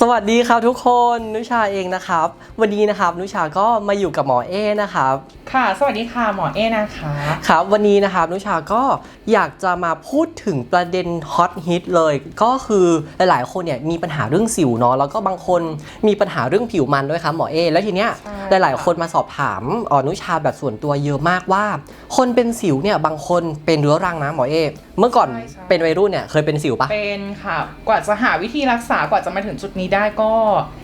สวัสดีครับทุกคนนุชาเองนะครับ วันนี้นะครับนุชาก็มาอยู่กับหมอเอนะครับค่ะ สวัสดีค่ะหมอเอนะคะครับวันนี้นะครับนุชาก็อยากจะมาพูดถึงประเด็นฮอตฮิตเลย ก็คือหลายๆ คนเนี่ยมีปัญหาเรื่องสิวเนาะแล้วก็บางคนมีปัญหาเรื่องผิวมันด้วยครับหมอเอแล้วทีเนี้ยใช่หลายๆ คนมาสอบถามเอ่อนุชาแบบส่วนตัวเยอะมากว่า คนเป็นสิวเนี่ยบางคนเป็นเรื้อรังนะหมอเอเมื่อก่อนเป็นวัยรุ่นเนี่ยเคยเป็นสิวปะเป็นค่ะ กว่าจะหาวิธีรักษากว่าจะมาถึงจุดนี้ได้ก็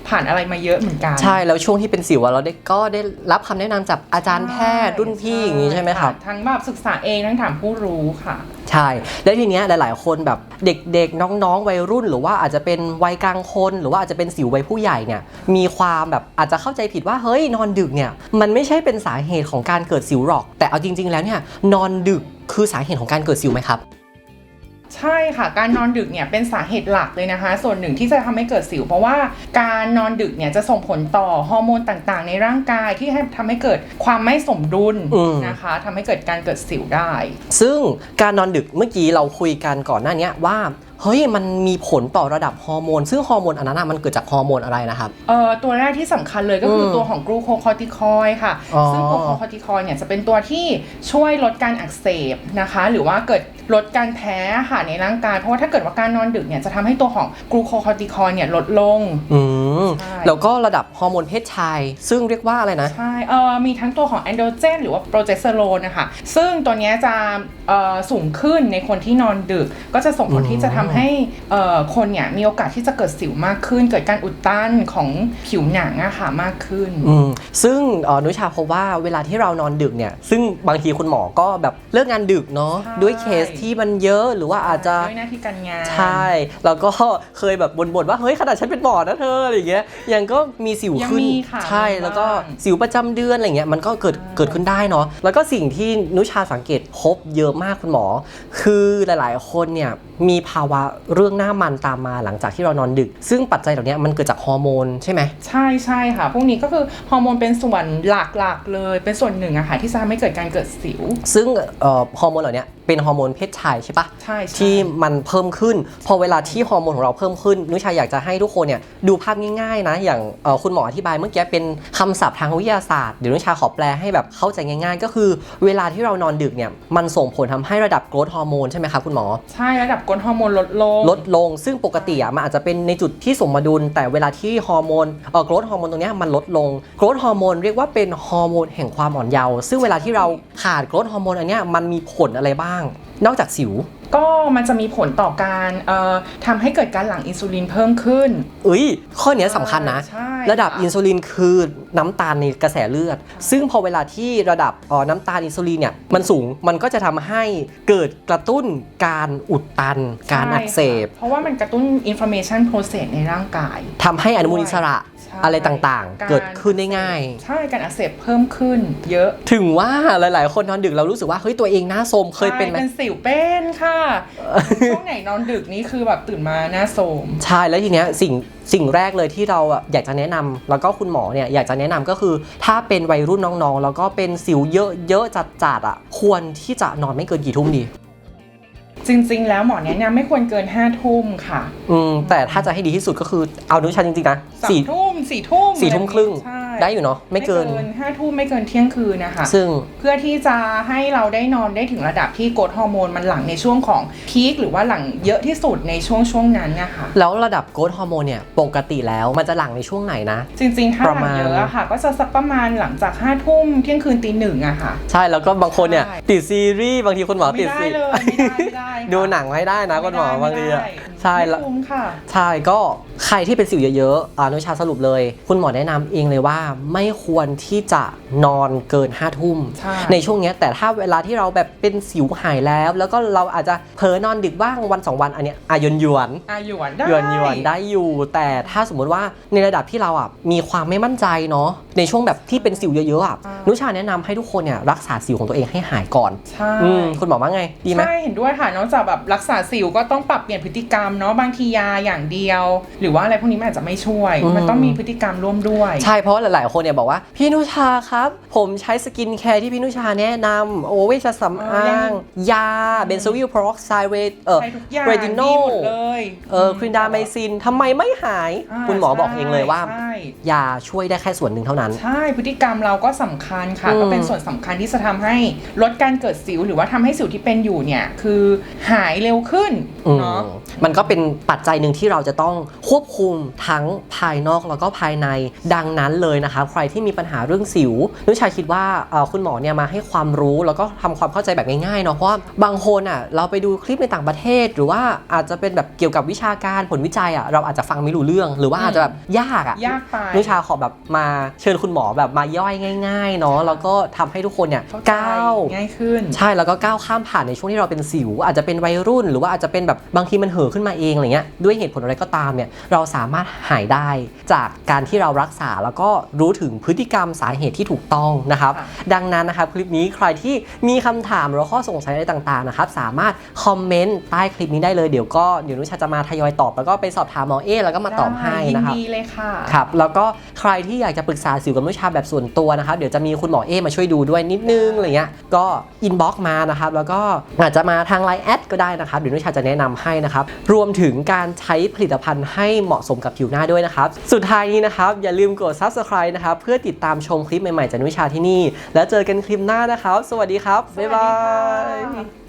ผ่านอะไรมาเยอะเหมือนกัน ใช่แล้วช่วงที่เป็นสิวอะเราได้ก็ได้รับคำแนะนำจากอาจารย์แพทย์รุ่นพี่อย่างนี้ใช่ไหมครับ ทั้งแบบศึกษาเองทั้งถามผู้รู้ค่ะ ใช่ แล้วทีเนี้ยหลาย ๆ คนแบบเด็กๆ น้องๆ วัยรุ่น หรือว่าอาจจะเป็นวัยกลางคน หรือว่าอาจจะเป็นสิววัยผู้ใหญ่เนี่ย มีความแบบอาจจะเข้าใจผิดว่าเฮ้ยนอนดึกเนี่ยมันไม่ใช่เป็นสาเหตุของการเกิดสิวหรอก แต่เอาจริง ๆ แล้วเนี่ยนอนดึกคือสาเหตุของการเกิดสิวไหมครับ ใช่ค่ะ การนอนดึกเนี่ยเป็นสาเหตุหลักเลยนะคะ ส่วนหนึ่งที่จะทำให้เกิดสิว เพราะว่าการนอนดึกเนี่ยจะส่งผลต่อฮอร์โมนต่างๆ ในร่างกายที่ให้ทำให้เกิดความไม่สมดุลอืมนะคะทำให้เกิดการเกิดสิวได้ ซึ่งการนอนดึกเมื่อกี้เราคุยกันก่อนหน้าเนี้ยว่าเฮ้ย มันมีผลต่อระดับฮอร์โมน ซึ่งฮอร์โมนอันนั้นอะมันเกิดจากฮอร์โมนอะไรนะครับ เอ่อ ตัวแรกที่สำคัญเลยก็คืออมตัวของกลูโคคอร์ติคอยด์ค่ะอ๋อซึ่งกลูโคคอร์ติคอยด์เนี่ยจะเป็นตัวที่ช่วยลดการอักเสบนะคะ หรือว่าเกิดลดการแพ้ค่ะในร่างกาย เพราะว่าถ้าเกิดว่าการนอนดึกเนี่ยจะทำให้ตัวของกลูโคคอร์ติคอยด์เนี่ยลดลงอืมใช่แล้วก็ระดับฮอร์โมนเพศชาย ซึ่งเรียกว่าอะไรนะ ใช่เอ่อมีทั้งตัวของแอนโดรเจนหรือว่าโปรเจสเตอโรนนะคะซึ่งตัวเนี้ยจะเอ่อสูงขึ้นในคนที่นอนดึก ก็จะส่งผลที่จะทำให้เอ่อคนเนี่ยมีโอกาสที่จะเกิดสิวมากขึ้น เกิดการอุดตันของผิวหนังอะค่ะมากขึ้นอืมซึ่งเอ่อนุชาพบว่าเวลาที่เรานอนดึกเนี่ยซึ่งบางทีคุณหมอก็แบบเลิกงานดึกเนาะใช่ด้วยเคสที่มันเยอะหรือว่าอาจจะด้วยหน้าที่การงานใช่แล้วก็เคยแบบบ่นๆว่าเฮ้ยขนาดฉันเป็นหมอนะเธออะไรอย่างเงี้ยยังก็มีสิวยังขึ้นมีค่ะใช่มีบ้างแล้วก็สิวประจำเดือนอะไรเงี้ยมันก็เกิดใช่เกิดขึ้นได้เนาะแล้วก็สิ่งที่นุชาสังเกตพบเยอะมากคุณหมอ คือหลายๆ คนเนี่ยมีภาวะเรื่องหน้ามันตามมาหลังจากที่เรานอนดึก ซึ่งปัจจัยเหล่านี้มันเกิดจากฮอร์โมนใช่ไหมใช่ใช่ค่ะ พวกนี้ก็คือฮอร์โมนเป็นส่วนหลักๆเลยเป็นส่วนหนึ่งอะค่ะที่จะทำให้เกิดการเกิดสิว ซึ่งเอ่อฮอร์โมนเหล่านี้ เป็นฮอร์โมนเพศชายใช่ปะใช่ใช่ ที่มันเพิ่มขึ้น พอเวลาที่ฮอร์โมนของเราเพิ่มขึ้น นุชาอยากจะให้ทุกคนเนี่ยดูภาพง่ายๆนะ อย่างเอ่อคุณหมออธิบายเมื่อกี้เป็นคำศัพท์ทางวิทยาศาสตร์เดี๋ยวนุชาขอแปลให้แบบเข้าใจง่าย ๆ ก็คือ เวลาที่เรานอนดึกเนี่ยมันส่งผลทำให้ระดับโกรทฮอร์โมนใช่ไหมครับคุณหมอ ใช่ระดับกรดฮอร์โมนลดลง ลดลงซึ่งปกติอะมันอาจจะเป็นในจุดที่สมดุล แต่เวลาที่ฮอร์โมนเอ่อโกรทฮอร์โมนตรงเนี้ยมันลดลงโกรทฮอร์โมนเรียกว่าเป็นฮอร์โมนแห่งความอ่อนเยาว์ซึ่งเวลาที่เราขาดโกรทฮอร์โมนอันเนี้ยมันมีผลอะไรบ้าง่ง นอกจากสิว ก็มันจะมีผลต่อการเอ่อทำให้เกิดการหลั่งอินซูลินเพิ่มขึ้นเอ้ยข้อเนี้ยสำคัญนะใช่ระดับค่ะอินซูลินคือน้ำตาลในกระแสเลือด ซึ่งพอเวลาที่ระดับเอ่อน้ำตาลอินซูลินเนี่ยมันสูงมันก็จะทำให้เกิดกระตุ้นการอุดตัน การอักเสบใช่ค่ะเพราะว่ามันกระตุ้น information process ในร่างกายทำให้อนุมูลอิสระใช่อะไรต่างๆ เกิดขึ้นได้ง่าย ใช่ การอักเสบเพิ่มขึ้น เยอะ ถึงว่าหลายๆ คนนอนดึกเรารู้สึกว่าเฮ้ยตัวเองหน้าโทรมเคยเป็นไหมใช่เป็นสิวเป็นค่ะ ช่วงไหนนอนดึกนี่คือแบบตื่นมาหน้าโทรมใช่แล้วทีเนี้ยสิ่งสิ่งแรกเลยที่เราอะอยากจะแนะนำแล้วก็คุณหมอเนี่ยอยากจะแนะนำก็คือ ถ้าเป็นวัยรุ่นน้องๆ แล้วก็เป็นสิวเยอะๆจัดๆอะควรที่จะนอนไม่เกินกี่ทุ่มดีจริง ๆ แล้วหมอแนะนำไม่ควรเกิน5ทุ่มค่ะ อืมแต่ถ้าจะให้ดีที่สุดก็คือเอานุชาจริง ๆ นะสามสี่ทุ่มสี่ทุ่มสี่ทุ่มครึ่ง ใช่ ได้อยู่เนาะไม่เกินห้าทุ่มไม่เกินเที่ยงคืนนะคะซึ่งเพื่อที่จะให้เราได้นอนได้ถึงระดับที่กรดฮอร์โมนมันหลั่งในช่วงของพีคหรือว่าหลั่งเยอะที่สุดในช่วงช่วงนั้นนะคะแล้วระดับโกรทฮอร์โมนเนี่ยปกติแล้วมันจะหลั่งในช่วงไหนนะ จริงๆถ้าประหมาลัณงเยอะอะค่ะ ก็จะสักประมาณหลังจากห้าทุ่มเที่ยงคืนตีหนึ่งอะค่ะใช่แล้วก็บางคนเนี่ยใช่ติดซีรีส์บางทีคุณหมอไม่ติดได้ซีเลยไม่ได้ไม่ได้ค่ะดูหนังไม่ได้นะคุณหมอไได้บางทีอะไม่ได้ ใช่แล้วไม่คุ้มค่ะ ใช่ก็ใครที่เป็นสิวเยอะๆอ่านุชาสรุปเลย คุณหมอแนะนำเองเลยว่าไม่ควรที่จะนอนเกิน5้าทุ่มใช่ในช่วงเนี้ยแต่ถ้าเวลาที่เราแบบเป็นสิวหายแล้ว แล้วก็เราอาจจะเผลอนอนดึกบ้างวันสองวันอันเนี้ยอะหยวนหยวนอาหยวนได้หยวนหยวนได้อยู่ แต่ถ้าสมมุติว่าในระดับที่เราอะมีความไม่มั่นใจเนาะในช่วงแบบที่เป็นสิวเยอะๆอะนุชาแนะนำให้ทุกคนเนี่ยรักษาสิวของตัวเองให้หายก่อนใช่อืมคุณหมอว่าไงดีไหมใช่เห็นด้วยค่ะนอกจากแบบรักษาสิวก็ต้องปรับเปลี่ยนพฤติกรรมเนาะบางทียาอย่างเดียว หรือว่าอะไรพวกนี้มันอาจจะไม่ช่วยอืมมันต้องมีพฤติกรรมร่วมด้วย ใช่เพราะหลาย ๆ คนเนี่ยบอกว่า พี่นุชาครับ ผมใช้สกินแคร์ที่พี่นุชาแนะนำโอเวชสำอางยาเบนโซวิลพอรอกไซด์เรเออใช้ทุกอย่างเรดิโนดีหมดเลยเออครินดาไมซินทำไมไม่หายาคุณหมอบอกเองเลยว่าใช่ยาช่วยได้แค่ส่วนหนึ่งเท่านั้น ใช่พฤติกรรมเราก็สำคัญค่ะอืมก็เป็นส่วนสำคัญที่จะทำให้ลดการเกิดสิวหรือว่าทำให้สิวที่เป็นอยู่เนี่ยคือหายเร็วขึ้นอืมเนาะมันก็เป็นปัจจัยหนึ่งที่เราจะต้องควบคุมทั้งภายนอกแล้วก็ภายในดังนั้นเลยนะคะใครที่มีปัญหาเรื่องสิวนุชาคิดว่าเอ่อคุณหมอเนี่ยมาให้ความรู้แล้วก็ทำความเข้าใจแบบง่ายๆเนาะเพราะว่าบางคนอะเราไปดูคลิปในต่างประเทศ หรือว่าอาจจะเป็นแบบเกี่ยวกับวิชาการผลวิจัยอะเราอาจจะฟังไม่รู้เรื่อง หรือว่าอาจจะแบบยากอะยากไป นุชาขอแบบมาเชิญคุณหมอแบบมาย่อยง่ายๆเนาะแล้วก็ทำให้ทุกคนเนี่ยเข้าใจก้าวง่ายขึ้น ใช่แล้วก็ก้าวข้ามผ่านในช่วงที่เราเป็นสิว อาจจะเป็นวัยรุ่น หรือว่าอาจจะเป็นแบบบางทีมันเห่อะขึ้นมาเองอะไรเงี้ยด้วยเหตุผลอะไรก็ตามเนี่ยเราสามารถหายได้จากการที่เรารักษาแล้วก็รู้ถึงพฤติกรรมสาเหตุที่ถูกต้องนะครับ ค่ะ ดังนั้นนะครับคลิปนี้ใครที่มีคำถามหรือข้อสงสัยอะไรต่างๆนะครับสามารถคอมเมนต์ใต้คลิปนี้ได้เลยเดี๋ยวก็เดี๋ยวนุชาจะมาทยอยตอบแล้วก็ไปสอบถามหมอเอแล้วก็มาตอบให้ยินนะครับดีเลยค่ะ ครับแล้วก็ใครที่อยากจะปรึกษาสิวกับนุชาแบบส่วนตัวนะครับ เดี๋ยวจะมีคุณหมอเอมาช่วยดูด้วยนิดนึงอะไรเงี้ยก็อินบ็อกมานะครับ แล้วก็อาจจะมาทางไลน์แอดก็ได้นะครับเดี๋ยวนุชาจะแนะนำให้นะครับ รวมถึงการใช้ผลิตภัณฑ์ให้เหมาะสมกับผิวหน้าด้วยนะครับ สุดท้ายนี้นะครับ อย่าลืมกด subscribe นะครับ เพื่อติดตามชมคลิปใหม่ๆจากนุชาที่นี่ แล้วเจอกันคลิปหน้านะครับ สวัสดีครับบ๊ายบาย